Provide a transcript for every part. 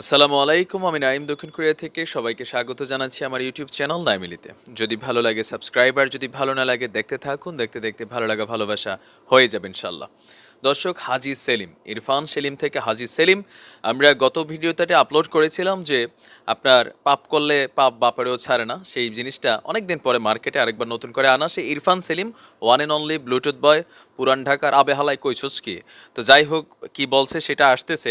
আসসালামু আলাইকুম, আমি নাইম দক্ষিণ কোরিয়া থেকে। সবাইকে স্বাগত জানাচ্ছি আমার ইউটিউব চ্যানেল নাইমিলিতে যদি ভালো লাগে সাবস্ক্রাইবার যদি ভালো না লাগে দেখতে থাকুন, দেখতে দেখতে ভালো লাগা ভালোবাসা হয়ে যাবে ইনশাল্লাহ দর্শক, হাজি সেলিম, ইরফান সেলিম থেকে হাজি সেলিম। আমরা গত ভিডিওতে আপলোড করেছিলাম যে আপনার পাপ করলে পাপ বাপারেও ছাড়ে না। সেই জিনিসটা অনেক দিন পরে মার্কেটে আরেকবার নতুন করে আনা। সেই Irfan Selim one and only Bluetooth boy পুরান ঢাকার আবেহালায় কৈছুচকি তো যাই হোক, কি বলছে সেটা আসতেছে।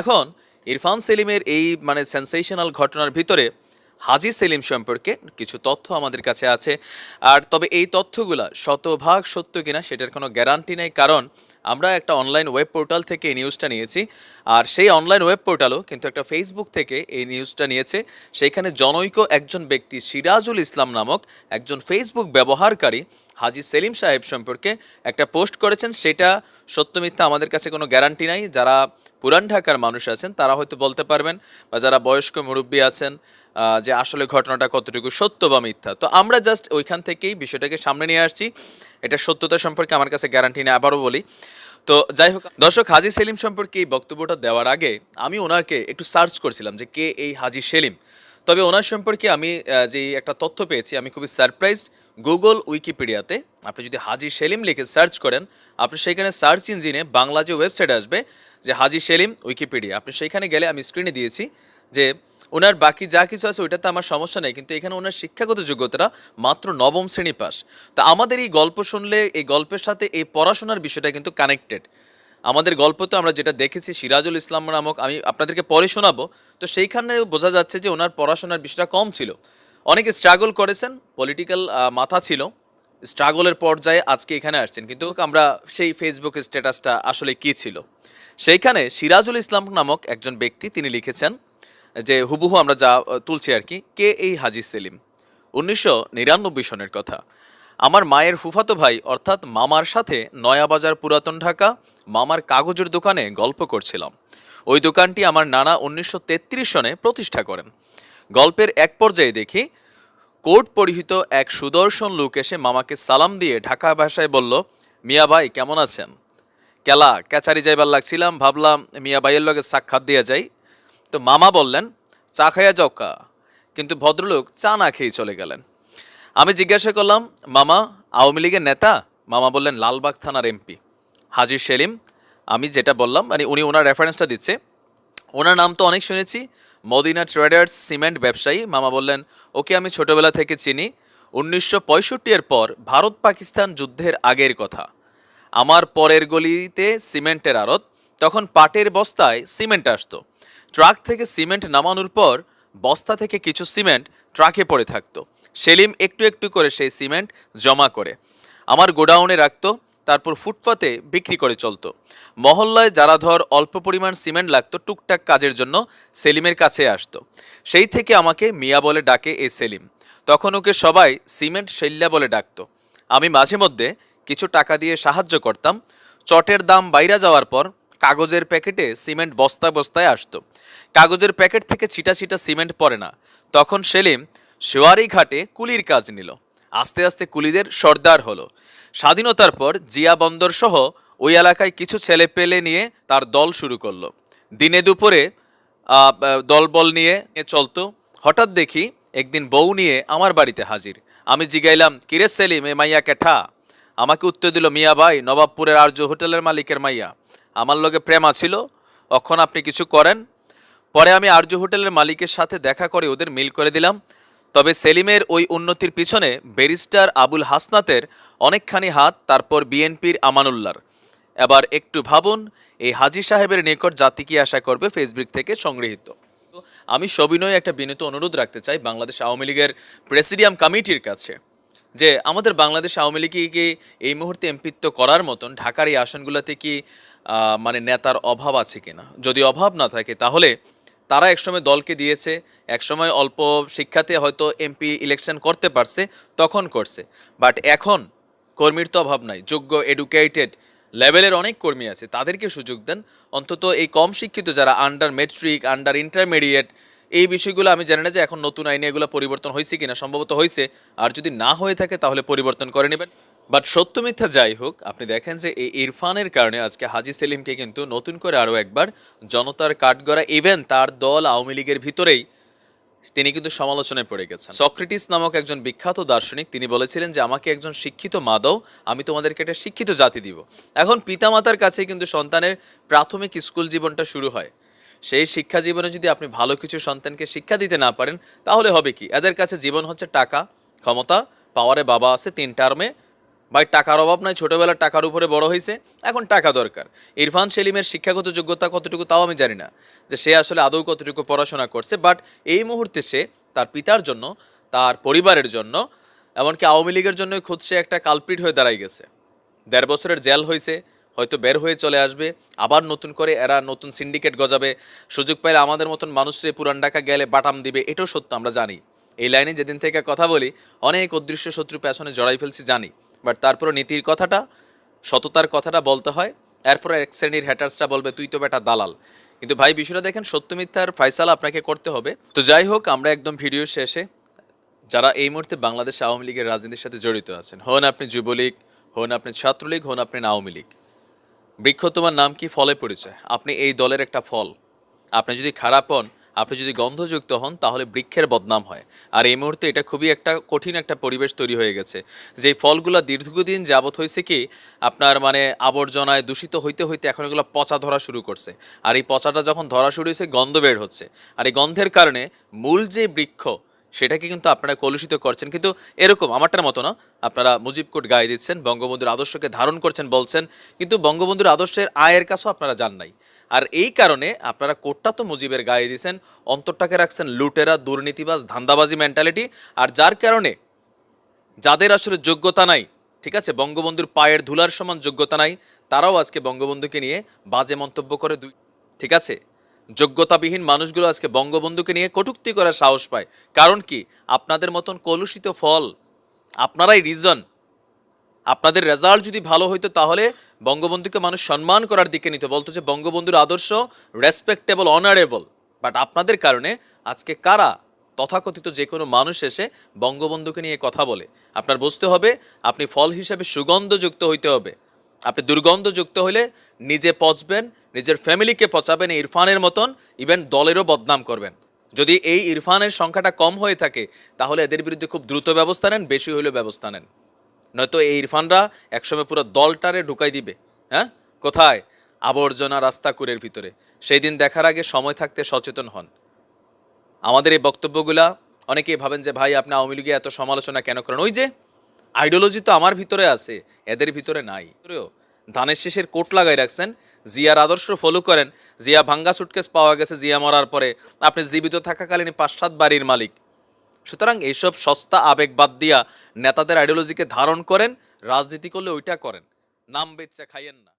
এখন ইরফান সেলিমের এই মানে সেন্সেশনাল ঘটনার ভিতরে হাজি সেলিম সম্পর্কে কিছু তথ্য আমাদের কাছে আছে। আর তবে এই তথ্যগুলা শতভাগ সত্য কিনা সেটার কোনো গ্যারান্টি নেই, কারণ আমরা একটা অনলাইন ওয়েব পোর্টাল থেকে এই নিউজটা নিয়েছি। আর সেই অনলাইন ওয়েব পোর্টালও কিন্তু একটা ফেসবুক থেকে এই নিউজটা নিয়েছে। সেইখানে জনৈক একজন ব্যক্তি সিরাজুল ইসলাম নামক একজন ফেসবুক ব্যবহারকারী হাজি সেলিম সাহেব সম্পর্কে একটা পোস্ট করেছেন। সেটা সত্য মিথ্যা আমাদের কাছে কোনো গ্যারান্টি নাই। যারা পুরান ঢাকার মানুষ আছেন তারা হয়তো বলতে পারবেন, বা যারা বয়স্ক মুরব্বী আছেন যে আসলে ঘটনাটা কতটুকু সত্য বা মিথ্যা। তো আমরা জাস্ট ওইখান থেকেই বিষয়টাকে সামনে নিয়ে আসছি। এটা সত্যতা সম্পর্কে আমার কাছে গ্যারান্টি নেই, আবারও বলি। তো যাই হোক, দর্শক, হাজি সেলিম সম্পর্কে এই বক্তব্যটা দেওয়ার আগে আমি ওনাকে একটু সার্চ করছিলাম যে কে এই হাজি সেলিম। তবে ওনার সম্পর্কে আমি যে একটা তথ্য পেয়েছি, আমি খুবই সারপ্রাইজড গুগল উইকিপিডিয়াতে আপনি যদি হাজি সেলিম লিখে সার্চ করেন, আপনি সেখানে সার্চ ইঞ্জিনে বাংলা যে ওয়েবসাইট আসবে, যে হাজি সেলিম উইকিপিডিয়া আপনি সেখানে গেলে আমি স্ক্রিনে দিয়েছি যে ওনার বাকি যা কিছু আছে, ওইটাতে আমার সমস্যা নেই। কিন্তু এখানে ওনার শিক্ষাগত যোগ্যতাটা মাত্র নবম শ্রেণি পাস। তো আমাদের এই গল্প শুনলে, এই গল্পের সাথে এই পড়াশোনার বিষয়টা কিন্তু কানেক্টেড আমাদের গল্প তো আমরা যেটা দেখেছি, সিরাজুল ইসলাম নামক, আমি আপনাদেরকে পরে শোনাবো। তো সেইখানে বোঝা যাচ্ছে যে ওনার পড়াশোনার বিষয়টা কম ছিল। অনেকে স্ট্রাগল করেছেন পলিটিক্যাল মাথা ছিল। স্ট্রাগলের পর্যায়ে আজকে এখানে আসছেন। কিন্তু আমরা সেই ফেসবুক স্ট্যাটাসটা আসলে কী ছিল? সেইখানে সিরাজুল ইসলাম নামক একজন ব্যক্তি তিনি লিখেছেন যে হুবহু আমরা যা তুলছি আর কি, কে এই হাজি সেলিম? উনিশশো নিরানব্বই সনের কথা। আমার মায়ের ফুফাতো ভাই, অর্থাৎ মামার সাথে নয়াবাজার পুরাতন ঢাকা, মামার কাগজের দোকানে গল্প করছিলাম। ওই দোকানটি আমার নানা উনিশশো তেত্রিশ সনে প্রতিষ্ঠা করেন। গল্পের এক পর্যায়ে দেখি কোট পরিহিত এক সুদর্শন লোক এসে মামাকে সালাম দিয়ে ঢাকা ভাষায় বলল, মিয়া ভাই, কেমন আছেন? কেলা, ক্যাচারি যাইবার লাগছিলাম, ভাবলাম মিয়া ভাইয়ের লগে সাক্ষাৎ দিয়া যাই। তো মামা বললেন, চা খাইয়া যাও কা। কিন্তু ভদ্রলোক চা না খেয়ে চলে গেলেন। আমি জিজ্ঞাসা করলাম, মামা, আওয়ামী লীগের নেতা? মামা বললেন, লালবাগ থানার এমপি হাজির সেলিম। আমি যেটা বললাম মানে উনি ওনার রেফারেন্সটা দিচ্ছে। ওনার নাম তো অনেক শুনেছি, মদিনা ট্রেডার্স সিমেন্ট ব্যবসায়ী। মামা বললেন, ওকে আমি ছোটবেলা থেকে চিনি। উনিশশো পঁয়ষট্টি এর পর ভারত পাকিস্তান যুদ্ধের আগের কথা। আমার পরের গলিতে সিমেন্টের আড়ত, তখন পাটের বস্তায় সিমেন্ট আসতো। ট্রাক থেকে সিমেন্ট নামানোর পর বস্তা থেকে কিছু সিমেন্ট ট্রাকে পড়ে থাকতো। সেলিম একটু একটু করে সেই সিমেন্ট জমা করে। আমার গোডাউনে রাখতো, তারপর ফুটপাতে বিক্রি করে চলতো। মহল্লায় যারা ধর অল্প পরিমাণ সিমেন্ট লাগতো টুকটাক কাজের জন্য সেলিমের কাছে আসতো। সেই থেকে আমাকে মিয়া বলে ডাকে এই সেলিম। তখন ওকে সবাই সিমেন্ট শৈল্যা বলে ডাকতো। আমি মাঝে মধ্যে কিছু টাকা দিয়ে সাহায্য করতাম। চটের দাম বাইরে যাওয়ার পর কাগজের প্যাকেটে সিমেন্ট বস্তা বস্তায় আসতো। কাগজের প্যাকেট থেকে ছিটা ছিটা সিমেন্ট পড়ে না। তখন সেলিম শেওয়ারি ঘাটে কুলির কাজ নিল। আস্তে আস্তে কুলিদের সর্দার হলো। স্বাধীনতার পর জিয়া বন্দর সহ ওই এলাকায় কিছু ছেলে পেলে নিয়ে তার দল শুরু করল। দিনে দুপুরে দলবল নিয়ে চলতো। হঠাৎ দেখি একদিন বউ নিয়ে আমার বাড়িতে হাজির। আমি জিগাইলাম, কিরে সেলিম, এ মাইয়া কেঠা আমাকে উত্তর দিল, মিয়া ভাই, নবাবপুরের আর্য হোটেলের মালিকের মাইয়া। আমার লগে প্রেম আছিল অখন আপনি কিছু করেন। পরে আমি আর্য হোটেলের মালিকের সাথে দেখা করে ওদের মিল করে দিলাম। তবে সেলিমের ওই উন্নতির পিছনে ব্যারিস্টার আবুল হাসনাতের অনেকখানি হাত, তারপর বিএনপির আমানুল্লার। এবার একটু ভাবুন, এই হাজি সাহেবের নিকট জাতি কি আশা করবে ফেসবুক থেকে সংগৃহীত? আমি সবিনয় একটা বিনীত অনুরোধ রাখতে চাই বাংলাদেশ আওয়ামী লীগের প্রেসিডিয়াম কমিটির কাছে, যে আমাদের বাংলাদেশ আওয়ামী লীগকে এই মুহূর্তে এমপিত্ব করার মতন ঢাকার এই আসনগুলোতে কি মানে নেতার অভাব আছে কিনা? যদি অভাব না থাকে, তাহলে তারা একসময় দলকে দিয়েছে, একসময় অল্প শিক্ষাতে হয়তো এমপি ইলেকশন করতে পারছে, তখন করছে। বাট এখন কর্মীর তো অভাব নাই, যোগ্য এডুকেটেড লেভেলের অনেক কর্মী আছে, তাদেরকে সুযোগ দেন। অন্তত এই কম শিক্ষিত যারা আন্ডার মেট্রিক আন্ডার ইন্টারমিডিয়েট এই বিষয়গুলো আমি জানি না যে এখন নতুন আইনে এগুলো পরিবর্তন হয়েছে কিনা, সম্ভবত হয়েছে। আর যদি না হয়ে থাকে, তাহলে পরিবর্তন করে নেবেন। বাট সত্য মিথ্যা যাই হোক, আপনি দেখেন যে এই ইরফানের কারণে আজকে হাজি সেলিমকে কিন্তু নতুন করে আরও একবার জনতার কাঠগড়া ইভেন তার দল আওয়ামী লীগের ভিতরেই তিনি কিন্তু সমালোচনায় পড়ে গেছেন। সক্রেটিস নামক একজন বিখ্যাত দার্শনিক তিনি বলেছিলেন যে, আমাকে একজন শিক্ষিত মা দাও, আমি তোমাদেরকে একটা শিক্ষিত জাতি দিব। এখন পিতামাতার কাছে কিন্তু সন্তানের প্রাথমিক স্কুল জীবনটা শুরু হয়। সেই শিক্ষা জীবনে যদি আপনি ভালো কিছু সন্তানকে শিক্ষা দিতে না পারেন, তাহলে হবে কি? এদের কাছে জীবন হচ্ছে টাকা, ক্ষমতা পাওয়ারে বাবা আছে তিন টার্মে ভাই, টাকার অভাব নাই, ছোটবেলার টাকার উপরে বড় হয়েছে এখন টাকা দরকার। ইরফান সেলিমের শিক্ষাগত যোগ্যতা কতটুকু তাও আমি জানি না, যে সে আসলে আদৌ কতটুকু পড়াশোনা করছে বাট এই মুহূর্তে সে তার পিতার জন্য, তার পরিবারের জন্য, এমনকি আওয়ামী লীগের জন্য খুদ সে একটা কালপিট হয়ে দাঁড়াই গেছে। দেড় বছরের জেল হয়েছে হয়তো বের হয়ে চলে আসবে, আবার নতুন করে এরা নতুন সিন্ডিকেট গজাবে, সুযোগ পাইলে আমাদের মতন মানুষরে পুরান ঢাকা গেলে বাটাম দিবে, এটাও সত্য, আমরা জানি। এই লাইনে যেদিন থেকে কথা বলি, অনেক অদৃশ্য শত্রু পেছনে জড়াই ফেলছি, জানি। বাট তারপরে নীতির কথাটা, সততার কথাটা বলতে হয়। এরপরে এক শ্রেণির হ্যাটার্সরা বলবে, তুই তো বেটা দালাল। কিন্তু ভাই, বিষয়টা দেখেন, সত্য মিথ্যার ফাইসালা আপনাকে করতে হবে। তো যাই হোক, আমরা একদম ভিডিও শেষে, যারা এই মুহূর্তে বাংলাদেশ আওয়ামী লীগের রাজনীতির সাথে জড়িত আছেন, হন আপনি যুবলীগ, হন আপনি ছাত্রলীগ, হন আপনি আওয়ামী লীগ। বৃক্ষ তোমার নাম কি? ফলে পরিচয়। আপনি এই দলের একটা ফল। আপনি যদি খারাপ হন আপনি যদি গন্ধযুক্ত হন, তাহলে বৃক্ষের বদনাম হয়। আর এই মুহূর্তে এটা খুবই একটা কঠিন একটা পরিবেশ তৈরি হয়ে গেছে। যে ফলগুলো দীর্ঘদিন যাবৎ হয়েছে কি, আপনার মানে আবর্জনায় দূষিত হইতে হইতে এখন এগুলো পচা ধরা শুরু করছে। আর এই পচাটা যখন ধরা শুরু হয়েছে, গন্ধ বের হচ্ছে। আর এই গন্ধের কারণে মূল যে বৃক্ষ সেটাকে কিন্তু আপনারা কলুষিত করছেন। কিন্তু এরকম আমারটার মতো না। আপনারা মুজিব কোট গায়ে দিচ্ছেন, বঙ্গবন্ধুর আদর্শকে ধারণ করছেন বলছেন, কিন্তু বঙ্গবন্ধুর আদর্শের আয়ের কাছেও আপনারা যান নাই। আর এই কারণে আপনারা কোটটা তো মুজিবের গায়ে দিয়েছেন অন্তরটাকে রাখছেন লুটেরা, দুর্নীতিবাজ, ধান্দাবাজি মেন্টালিটি আর যার কারণে যাদের আসলে যোগ্যতা নাই, ঠিক আছে, বঙ্গবন্ধুর পায়ের ধুলার সমান যোগ্যতা নাই, তারাও আজকে বঙ্গবন্ধুকে নিয়ে বাজে মন্তব্য করে দুই, ঠিক আছে? যোগ্যতাবিহীন মানুষগুলো আজকে বঙ্গবন্ধুকে নিয়ে কটুক্তি করার সাহস পায়। কারণ কি? আপনাদের মতন কলুষিত ফল, আপনারাই রিজন আপনাদের রেজাল্ট যদি ভালো হইতো তাহলে বঙ্গবন্ধুকে মানুষ সম্মান করার দিকে নিত। বলতো যে বঙ্গবন্ধুর আদর্শ রেসপেক্টেবল অনারেবল বাট আপনাদের কারণে আজকে কারা তথাকথিত যে কোনো মানুষ এসে বঙ্গবন্ধুকে নিয়ে কথা বলে? আপনার বুঝতে হবে, আপনি ফল হিসেবে সুগন্ধযুক্ত হইতে হবে। আপনি দুর্গন্ধযুক্ত হলে নিজে পচবেন নিজের ফ্যামিলিকে পচাবেন ইরফানের মতন ইভেন দলেরও বদনাম করবেন। যদি এই ইরফানের সংখ্যাটা কম হয়ে থাকে, তাহলে এদের বিরুদ্ধে খুব দ্রুত ব্যবস্থা নেন, বেশি হলেও ব্যবস্থা নেন। নয়তো এই ইরফানরা একসময় পুরো দলটারে ঢুকাই দিবে হ্যাঁ? কোথায়? আবর্জনা রাস্তা কুরের ভিতরে। সেই দিন দেখার আগে সময় থাকতে সচেতন হন। আমাদের এই বক্তব্যগুলা, অনেকেই ভাবেন যে, ভাই, আপনি আওয়ামী লীগে এত সমালোচনা কেন করেন? ওই যে আইডিওলজি তো আমার ভিতরে আছে, এদের ভিতরে নাই। ধানের শেষের কোট লাগাই রাখছেন। জিয়ার আদর্শ ফলো করেন। জিয়া ভাঙ্গা সুটকেস পাওয়া গেছে জিয়া মরার পরে। আপনি জীবিত থাকাকালীন পাঁচ সাত বাড়ির মালিক। সুতরাং এইসব সস্তা আবেগ বাদ দিয়া নেতাদের আইডিওলজিকে ধারণ করেন, রাজনীতি করলে ওইটা করেন। নাম বেচা খাইয়েন না।